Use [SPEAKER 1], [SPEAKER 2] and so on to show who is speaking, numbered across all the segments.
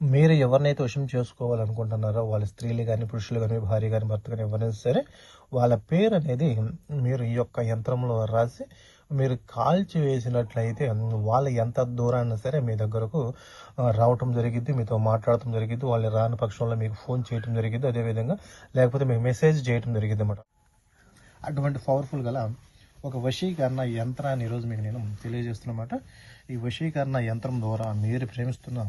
[SPEAKER 1] మీరు ఎవరినైతే వశం చేసుకోవాలనుకుంటున్నారో వాళ్ళ స్త్రీలు కానీ పురుషులు కానీ భార్య కానీ భర్త కానీ ఎవరైనా సరే వాళ్ళ పేరు అనేది మీరు ఈ యొక్క యంత్రంలో రాసి మీరు కాల్చి వేసినట్లయితే వాళ్ళ ఎంత దూరాన్ని సరే మీ దగ్గరకు రావటం జరిగింది మీతో మాట్లాడటం జరిగింది వాళ్ళు రాని పక్షంలో మీకు ఫోన్ చేయటం జరిగింది అదేవిధంగా లేకపోతే మీకు మెసేజ్ చేయటం జరిగింది అన్నమాట. అటువంటి పవర్ఫుల్ గల ఒక వశీకరణ యంత్రాన్ని ఈరోజు మీకు నేను తెలియజేస్తున్నమాట. ఈ వశీకరణ యంత్రం ద్వారా మీరు ప్రేమిస్తున్న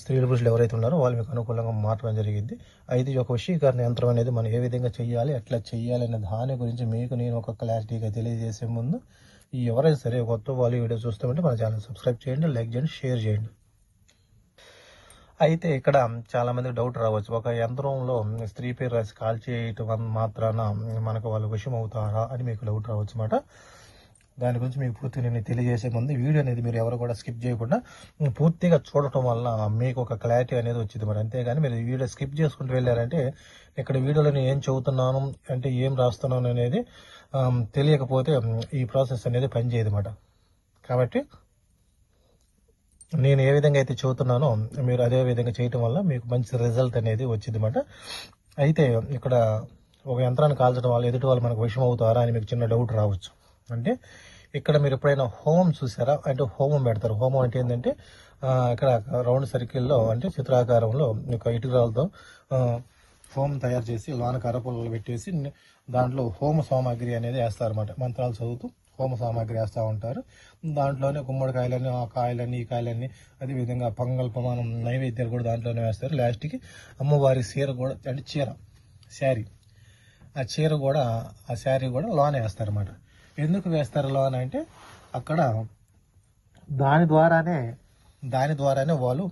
[SPEAKER 1] స్త్రీల పురుషులు ఎవరైతే ఉన్నారో వాళ్ళు మీకు అనుకూలంగా మారడం జరిగింది. అయితే ఈ యొక్క వశీకరణ యంత్రం అనేది మనం ఏ విధంగా చేయాలి ఎట్లా చేయాలి అనే దాని గురించి మీకు నేను ఒక క్లారిటీగా తెలియజేసే ముందు ఈ ఎవరైనా సరే కొత్త వాళ్ళు వీడియో చూస్తామంటే మన ఛానల్ సబ్స్క్రైబ్ చేయండి లైక్ చేయండి షేర్ చేయండి. అయితే ఇక్కడ చాలా మందికి డౌట్ రావచ్చు. ఒక యంత్రంలో స్త్రీ పేరు రాసి కాల్ చేయటం మాత్రాన మనకు వాళ్ళు విషయం అవుతారా అని మీకు డౌట్ రావచ్చు అన్నమాట. దాని గురించి మీకు పూర్తిగా నేను తెలియజేసే ముందు వీడియో అనేది మీరు ఎవరు కూడా స్కిప్ చేయకుండా పూర్తిగా చూడటం వల్ల మీకు ఒక క్లారిటీ అనేది వచ్చింది. మరి అంతేగాని మీరు వీడియో స్కిప్ చేసుకుంటూ వెళ్ళారంటే ఇక్కడ వీడియోలో నేను ఏం చదువుతున్నాను అంటే ఏం రాస్తున్నాను అనేది తెలియకపోతే ఈ ప్రాసెస్ అనేది పనిచేయదు అనమాట కాబట్టి నేను ఏ విధంగా అయితే చెబుతున్నానో మీరు అదే విధంగా చేయటం వల్ల మీకు మంచి రిజల్ట్ అనేది వచ్చింది అనమాట అయితే ఇక్కడ ఒక యంత్రాన్ని కాల్చడం వల్ల ఎదుటి వాళ్ళు మనకు విషయం అవుతారా అని మీకు చిన్న డౌట్ రావచ్చు. అంటే ఇక్కడ మీరు ఎప్పుడైనా హోమం చూసారా? అంటే హోమం పెడతారు. హోమం అంటే ఏంటంటే ఇక్కడ రౌండ్ సర్కిల్లో అంటే చిత్రాకారంలో ఒక ఇటుకరాలతో హోమం తయారు చేసి లోన కర్రపుల్లలు పెట్టేసి దాంట్లో హోమ సామాగ్రి అనేది వేస్తారు అనమాట మంత్రాలు చదువుతూ హోమ సామాగ్రి వేస్తూ ఉంటారు. దాంట్లోనే గుమ్మడికాయలని ఆ కాయలని ఈ కాయలని అదేవిధంగా పొంగల్ ప్రమాణం నైవేద్యాలు కూడా దాంట్లోనే వేస్తారు. లాస్ట్కి అమ్మవారి చీర కూడా అంటే చీర శారీ. ఆ చీర కూడా ఆ శారీ కూడా లోనే వేస్తారన్నమాట. ఎందుకు వేస్తారు అని అంటే అక్కడ దాని ద్వారానే దాని ద్వారానే వాళ్ళు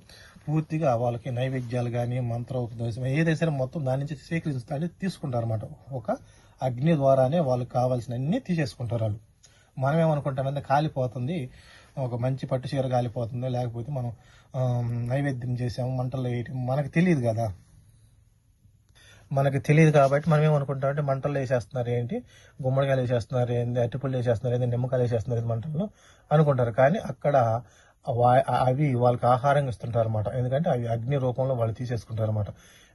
[SPEAKER 1] పూర్తిగా వాళ్ళకి నైవేద్యాలు కానీ మంత్రోపదేశం ఏదైనా మొత్తం దాని నుంచి స్వీకరిస్తారు తీసుకుంటారు అనమాట ఒక అగ్ని ద్వారానే వాళ్ళకి కావాల్సిన అన్ని తీసేసుకుంటారు వాళ్ళు. మనం ఏమనుకుంటామంటే కాలిపోతుంది ఒక మంచి పట్టు చీర కాలిపోతుంది లేకపోతే మనం నైవేద్యం చేసాము మంటలు వేయటం మనకు తెలియదు కదా. మనకి తెలియదు కాబట్టి మనం ఏమనుకుంటాం అంటే మంటల్లో వేసేస్తున్నారు ఏంటి? గుమ్మడికాయలు వేసేస్తున్నారు ఏంటి అరటిపళ్ళు వేసేస్తున్నారు ఏంటి నిమ్మకాయలు వేసేస్తున్నారు ఏంటి మంటల్లో అనుకుంటారు. కానీ అక్కడ వా- అవి వాళ్ళకి ఆహారం ఇస్తుంటారు అనమాట ఎందుకంటే అవి అగ్ని రూపంలో వాళ్ళు తీసేసుకుంటారు అనమాట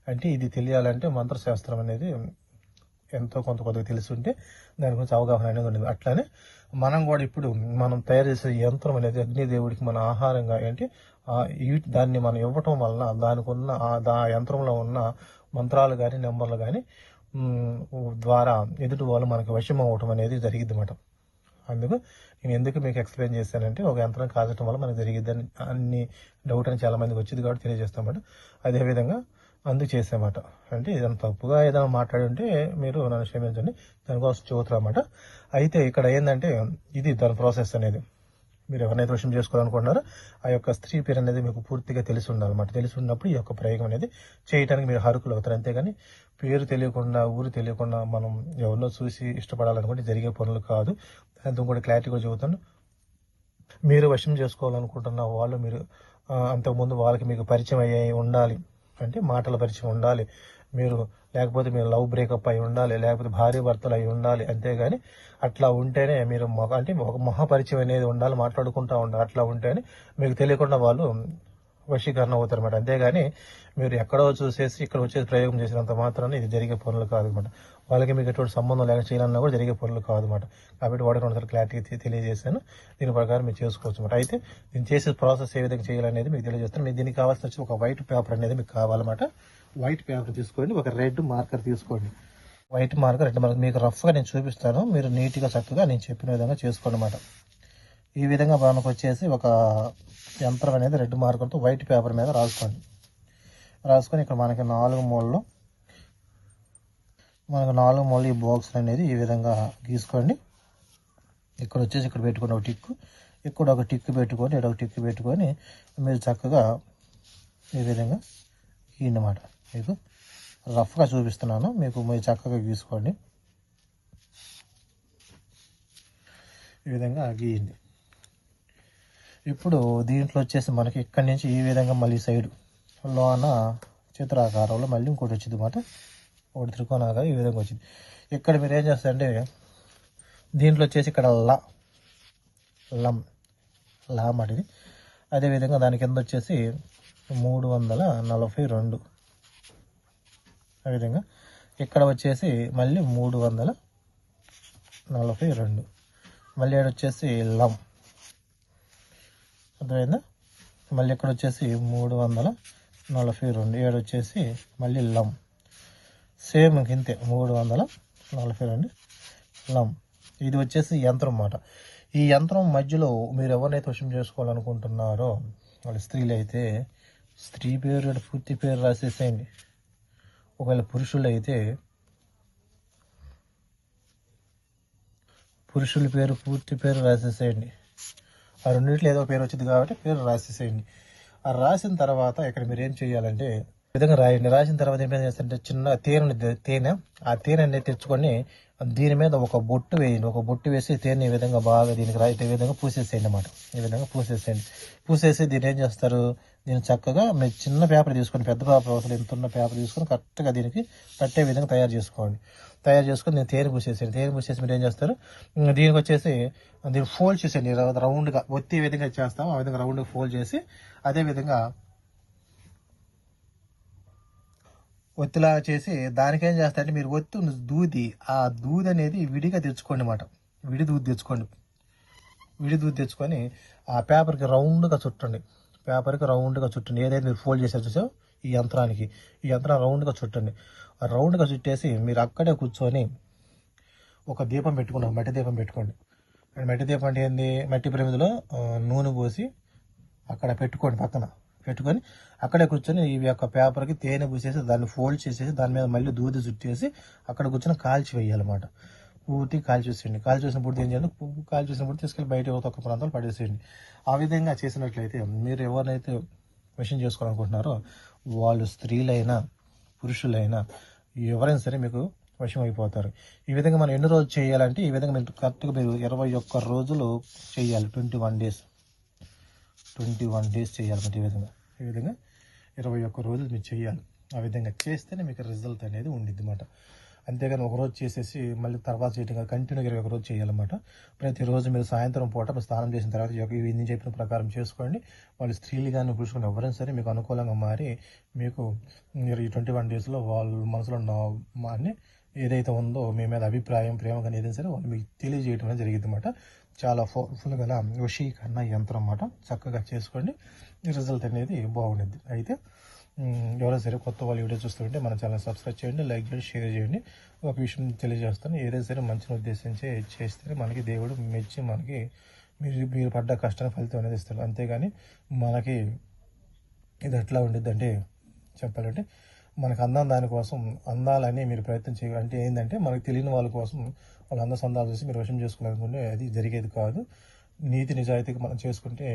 [SPEAKER 1] అంటే ఇది తెలియాలంటే మంత్రశాస్త్రం అనేది ఎంతో కొంత కొద్దిగా తెలుసుంటే దాని గురించి అవగాహన అనేది ఉండదు అట్లానే మనం కూడా ఇప్పుడు మనం తయారు చేసే యంత్రం అనేది అగ్నిదేవుడికి మన ఆహారంగా ఏంటి? దాన్ని మనం ఇవ్వటం వలన దానికి ఉన్న ఆ దా యంత్రంలో ఉన్న మంత్రాలు కానీ నెంబర్లు కానీ ద్వారా ఎదుటి వాళ్ళు మనకి వశం అవ్వటం అనేది జరిగింది అన్నమాట అందుకు నేను ఎందుకు మీకు ఎక్స్ప్లెయిన్ చేశానంటే ఒక యంత్రం కాల్చడం వల్ల మనకు జరిగిద్దని అన్ని డౌట్ అని చాలా మందికి వచ్చింది కాబట్టి తెలియజేస్తామాట అదేవిధంగా అందుకు చేసామాట అంటే ఏదైనా తప్పుగా ఏదైనా మాట్లాడి ఉంటే మీరు నన్ను క్షమించండి. దానికోసం చూతున్నమాట అయితే ఇక్కడ ఏంటంటే ఇది దాని ప్రాసెస్ అనేది. మీరు ఎవరినైతే విషయం చేసుకోవాలనుకుంటున్నారో ఆ యొక్క స్త్రీ పేరు అనేది మీకు పూర్తిగా తెలిసి ఉండాలన్నమాట. తెలిసి ఉన్నప్పుడు ఈ యొక్క ప్రయోగం అనేది చేయడానికి మీరు హరుకులు అవుతారు. అంతేగాని పేరు తెలియకుండా ఊరు తెలియకుండా మనం ఎవరినో చూసి ఇష్టపడాలనుకుంటే జరిగే పనులు కాదు. దాంతో కూడా క్లారిటీ కూడా చెబుతాను మీరు వశం చేసుకోవాలనుకుంటున్న వాళ్ళు మీరు అంతకుముందు వాళ్ళకి మీకు పరిచయం అయ్యి ఉండాలి. అంటే మాటల పరిచయం ఉండాలి. మీరు లేకపోతే మీరు లవ్ బ్రేకప్ అయి ఉండాలి లేకపోతే భార్య భర్తలు అయి ఉండాలి అంతేగాని అట్లా ఉంటేనే మీరు అంటే ఒక మహాపరిచయం అనేది ఉండాలి మాట్లాడుకుంటా ఉండాలి. అట్లా ఉంటేనే మీకు తెలియకుండా వాళ్ళు వశీకరణ అవుతారు అనమాట అంతేగాని మీరు ఎక్కడో చూసేసి ఇక్కడ వచ్చేసి ప్రయోగం చేసినంత మాత్రాన ఇది జరిగే పనులు కాదు అనమాట వాళ్ళకి మీకు ఎటువంటి సంబంధం లేక చేయాలన్నా కూడా జరిగే పనులు కాదు అనమాట కాబట్టి వాడికి రెండుసార్లు క్లారిటీ తెలియజేశాను. దీని ప్రకారం మీరు చేసుకోవచ్చు అనమాట అయితే దీన్ని చేసే ప్రాసెస్ ఏ విధంగా చేయాలనేది మీకు తెలియజేస్తాను. మీకు దీనికి కావాల్సిన వచ్చి ఒక వైట్ పేపర్ అనేది మీకు కావాలన్నమాట వైట్ పేపర్ తీసుకోండి. ఒక రెడ్ మార్కర్ తీసుకోండి. వైట్ మార్కర్ రెడ్ మార్కర్ మీకు రఫ్గా నేను చూపిస్తాను. మీరు నీట్గా చక్కగా నేను చెప్పిన విధంగా చేసుకోండి అనమాట ఈ విధంగా మనకు వచ్చేసి ఒక యంత్రం అనేది రెడ్ మార్కర్తో వైట్ పేపర్ మీద రాసుకోండి. రాసుకొని ఇక్కడ మనకి నాలుగు మూలలో మనకు నాలుగు మూలలు ఈ బాక్స్ అనేది ఈ విధంగా గీసుకోండి. ఇక్కడ వచ్చేసి ఇక్కడ పెట్టుకుని ఒక టిక్ ఇక్కడ ఒక టిక్ పెట్టుకొని ఇక్కడ ఒక టిక్ పెట్టుకొని మీరు చక్కగా ఈ విధంగా గీయనమాట. మీకు రఫ్గా చూపిస్తున్నాను. మీకు మీరు చక్కగా గీసుకోండి. ఈ విధంగా గీయండి. ఇప్పుడు దీంట్లో వచ్చేసి మనకి ఇక్కడి నుంచి ఈ విధంగా మళ్ళీ సైడ్ లోన చిత్రాకారంలో మళ్ళీ ఇంకోటి వచ్చింది అనమాట ఒకటి త్రికోణాగా ఈ విధంగా వచ్చింది. ఇక్కడ మీరు ఏం చేస్తారంటే దీంట్లో వచ్చేసి ఇక్కడ లా లం లా మాట అదేవిధంగా దాని కింద వచ్చేసి మూడు వందల నలభై రెండు. ఆ విధంగా ఇక్కడ వచ్చేసి మళ్ళీ మూడు వందల నలభై రెండు. మళ్ళీ ఇక్కడ వచ్చేసి లం. అర్థమైందా? మళ్ళీ ఇక్కడ వచ్చేసి మూడు వందల నలభై రెండు ఏడు వచ్చేసి మళ్ళీ లం. సేమ్ ఇంతే మూడు వందల నలభై రెండు లం. ఇది వచ్చేసి యంత్రం అన్నమాట. ఈ యంత్రం మధ్యలో మీరు ఎవరినైతే వశం చేసుకోవాలనుకుంటున్నారో వాళ్ళ స్త్రీలు అయితే స్త్రీ పేరు ఈడ పూర్తి పేరు రాసేసేయండి. ఒకవేళ పురుషులు అయితే పురుషుల పేరు పూర్తి పేరు రాసేసేయండి. ఆ రెండింటిలో ఏదో పేరు వచ్చింది కాబట్టి పేరు రాసేసేయండి. ఆ రాసిన తర్వాత ఇక్కడ మీరు ఏం చేయాలంటే ఈ విధంగా రాయండి. రాసిన తర్వాత ఏం చేస్తారంటే చిన్న తేనె తేనె ఆ తేనె అనేది తెచ్చుకొని దీని మీద ఒక బొట్టు వేయండి. ఒక బొట్టు వేసి తేనె ఈ విధంగా బాగా దీనికి రాయితే విధంగా పూసేసేయండి అన్నమాట. ఈ విధంగా పూసేసేయండి. పూసేసి దీన్ని ఏం చేస్తారు? దీన్ని చక్కగా మీరు చిన్న పేపర్ తీసుకొని పెద్ద పేపర్ అవసరం ఎంత ఉన్న పేపర్ తీసుకొని కరెక్ట్గా దీనికి పట్టే విధంగా తయారు చేసుకోండి తయారు చేసుకొని నేను తేనె పూసేసాను తేనె పూసేసి మీరు ఏం చేస్తారు? దీనికి వచ్చేసి దీన్ని ఫోల్డ్ చేసేయండి. రౌండ్గా ఒత్తి విధంగా చేస్తాము ఆ విధంగా రౌండ్గా ఫోల్డ్ చేసి అదే విధంగా ఒత్తిలా చేసి దానికి ఏం చేస్తారంటే మీరు ఒత్తి దూది ఆ దూది అనేది విడిగా తెచ్చుకోండి అన్నమాట. విడి దూది తెచ్చుకోండి. విడి దూది తెచ్చుకొని ఆ పేపర్కి రౌండ్గా చుట్టండి. పేపర్కి రౌండ్గా చుట్టండి. ఏదైతే మీరు ఫోల్డ్ చేసారు చూసావు? ఈ యంత్రానికి. ఈ యంత్రం రౌండ్గా చుట్టండి. ఆ రౌండ్గా చుట్టేసి మీరు అక్కడే కూర్చొని ఒక దీపం పెట్టుకున్నాం. మట్టి దీపం పెట్టుకోండి. మట్టి దీపం అంటే ఏంది? మట్టి ప్రమిదిలో నూనె పోసి అక్కడ పెట్టుకోండి పక్కన. పెట్టుకొని అక్కడే కూర్చొని ఈ యొక్క పేపర్కి తేనె పూసేసి దాన్ని ఫోల్డ్ చేసేసి దాని మీద మళ్ళీ దూది చుట్టేసి అక్కడ కూర్చొని కాల్చి వేయాలన్నమాట. పూర్తి కాల్ చూసేయండి. కాల్ చూసినప్పుడు ఏం చేయాలి? పువ్వు కాల్ చూసినప్పుడు తీసుకెళ్ళి బయట ఒక ప్రాంతాలు పడేసేయండి. ఆ విధంగా చేసినట్లయితే మీరు ఎవరినైతే మిషన్ చేసుకోవాలనుకుంటున్నారో వాళ్ళు స్త్రీలైనా పురుషులైనా ఎవరైనా సరే మీకు వశం అయిపోతారు. ఈ విధంగా మనం ఎన్ని రోజులు చేయాలంటే ఈ విధంగా మీరు కరెక్ట్గా మీరు ఇరవై ఒక్క రోజులు చేయాలి. Twenty one days. Twenty one days చేయాలి ఈ విధంగా. ఈ విధంగా ఇరవై ఒక్క రోజులు మీరు చేయాలి. ఆ విధంగా చేస్తేనే మీకు రిజల్ట్ అనేది ఉండిద్ది అనమాట అంతేగాని ఒక రోజు చేసేసి మళ్ళీ తర్వాత చేయడం కాదు కంటిన్యూగా ఇరవై ఒక రోజు చేయాలన్నమాట ప్రతిరోజు మీరు సాయంత్రం పూట స్నానం చేసిన తర్వాత ఈ చెప్పిన ప్రకారం చేసుకోండి. వాళ్ళు స్త్రీలు కానీ పురుషులు ఎవరైనా సరే మీకు అనుకూలంగా మారి మీకు మీరు ఈ ట్వంటీ వన్ డేస్లో వాళ్ళ మనసులో ఉన్న ఏదైతే ఉందో మీ మీద అభిప్రాయం ప్రేమ కానీ ఏదైనా సరే వాళ్ళు మీకు తెలియజేయడం అనేది జరిగింది అనమాట చాలా పవర్ఫుల్ గల వశీకరణ యంత్రం అన్నమాట. చక్కగా చేసుకోండి. రిజల్ట్ అనేది బాగుంటుంది అయితే ఎవరైనా సరే కొత్త వాళ్ళు వీడియో చూస్తుంటే మన ఛానల్ సబ్స్క్రైబ్ చేయండి లైక్ చేయండి షేర్ చేయండి. ఒక విషయం తెలియజేస్తాను ఏదైనా సరే మంచిని ఉద్దేశించి చేస్తే మనకి దేవుడు మెచ్చి మనకి మీరు మీరు పడ్డ కష్టం ఫలితం అనేది ఇస్తారు అంతేగాని మనకి ఇది ఎట్లా ఉండిద్ది అంటే చెప్పాలంటే మనకు అందం దానికోసం అందాలని మీరు ప్రయత్నం చేయాలి అంటే ఏంటంటే మనకు తెలియని వాళ్ళ కోసం వాళ్ళ అందం సందాలు చూసి మీరు వశం చేసుకోవాలనుకుంటే అది జరిగేది కాదు. నీతి నిజాయితీగా మనం చేసుకుంటే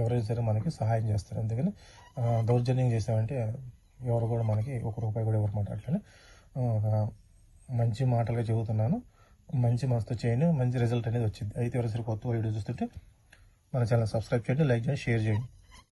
[SPEAKER 1] ఎవరైనా సరే మనకి సహాయం చేస్తారు. అందుకని దౌర్జన్యం చేసామంటే ఎవరు కూడా మనకి ఒక రూపాయి కూడా ఎవరు మాట ఒక మంచి మాటలుగా చెబుతున్నాను. మంచి మనసుతో చేయండి. మంచి రిజల్ట్ అనేది వచ్చింది. అయితే ఎవరైనా సరే కొత్త వీడియో చూస్తుంటే మన ఛానల్ సబ్స్క్రైబ్ చేయండి లైక్ చేయండి షేర్ చేయండి.